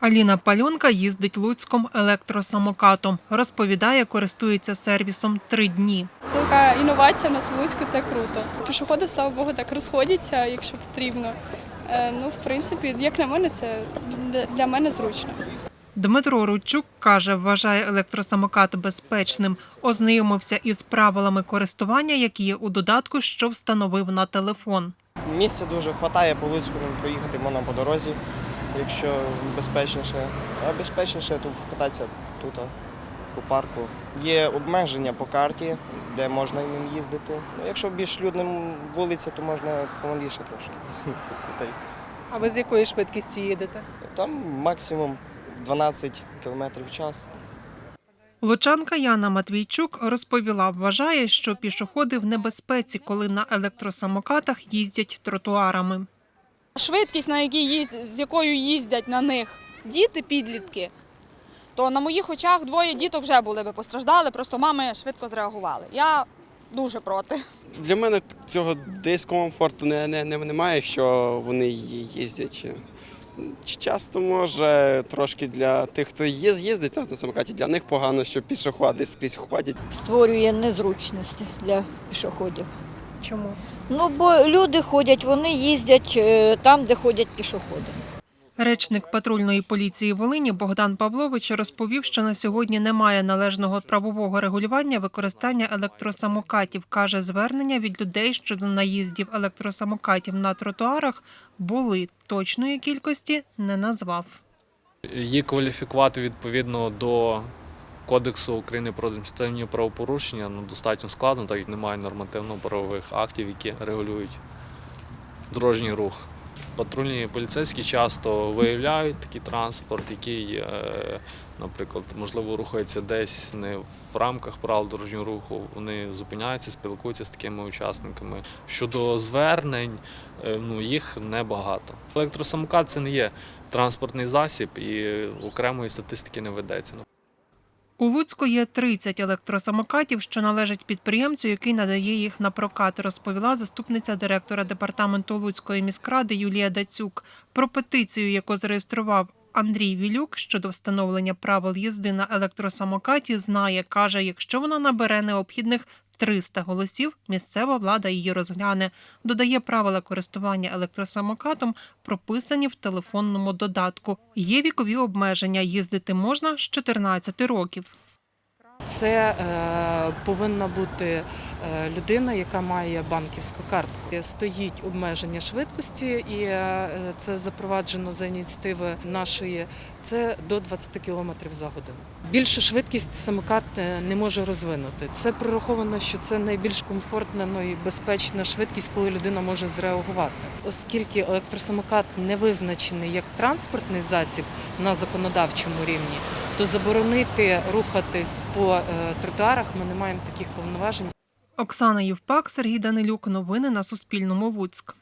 Аліна Пальонка їздить Луцьком електросамокатом. Розповідає, користується сервісом три дні. Така інновація в нас в Луцьку, це круто. Пішоходи, слава Богу, так розходяться, якщо потрібно. Е, Ну, в принципі, як на мене, це для- мене зручно. Дмитро Рудчук каже, вважає електросамокат безпечним. Ознайомився із правилами користування, які є у додатку, що встановив на телефон. Місця дуже вистачає, по Луцьку проїхати можна по дорозі, якщо безпечніше. А безпечніше тут кататися тут, по парку. Є обмеження по карті, де можна ним їздити. Ну, якщо більш людним вулиця, то можна помаліше трошки. А ви з якою швидкістю їдете? Там максимум 12 км в час. Лучанка Яна Матвійчук розповіла, вважає, що пішоходи в небезпеці, коли на електросамокатах їздять тротуарами. Швидкість, на якій їз... з якою їздять на них діти, підлітки, то на моїх очах двоє діток вже були би постраждали, просто мами швидко зреагували. Я дуже проти. Для мене цього дискомфорту не, не, не, немає, що вони їздять. Часто може трошки для тих, хто їз- їздить на самокаті, для них погано, що пішоходи скрізь ходять. створює незручності для пішоходів. Чому? Ну, бо люди ходять, вони їздять е, там, де ходять пішоходи. Речник патрульної поліції Волині Богдан Павлович розповів, що на сьогодні немає належного правового регулювання використання електросамокатів. каже, звернення від людей щодо наїздів електросамокатів на тротуарах були точної кількості не назвав. Її кваліфікувати відповідно до Кодексу України про адміністративні правопорушення ну, достатньо складно, так як немає нормативно-правових актів, які регулюють дорожній рух. Патрульні поліцейські часто виявляють такий транспорт, який, е, наприклад, можливо, рухається десь не в рамках правил дорожнього руху. Вони зупиняються, спілкуються з такими учасниками. Щодо звернень, е, ну їх небагато. Електросамокат це не є транспортний засіб і окремої статистики не ведеться. У Луцьку є 30 електросамокатів, що належать підприємцю, який надає їх на прокат, розповіла заступниця директора департаменту Луцької міськради Юлія Дацюк. Про петицію, яку зареєстрував Андрій Вілюк щодо встановлення правил їзди на електросамокаті, знає, каже, якщо вона набере необхідних 300 голосів, місцева влада її розгляне. Додає правила користування електросамокатом, прописані в телефонному додатку. Є вікові обмеження. Їздити можна з 14 років. Це е, повинна бути людина, яка має банківську картку. Стоїть обмеження швидкості, і е, це запроваджено за ініціативи нашої. Це до 20 км за годину. Більшу швидкість самокат е, не може розвинути. Це прораховано, що це найбільш комфортна ну, і безпечна швидкість, коли людина може зреагувати. Оскільки електросамокат не визначений як транспортний засіб на законодавчому рівні, то заборонити рухатись по е, тротуарах ми не маємо таких повноважень. Оксана Євпак, Сергій Данилюк. Новини на Суспільному. Луцьк.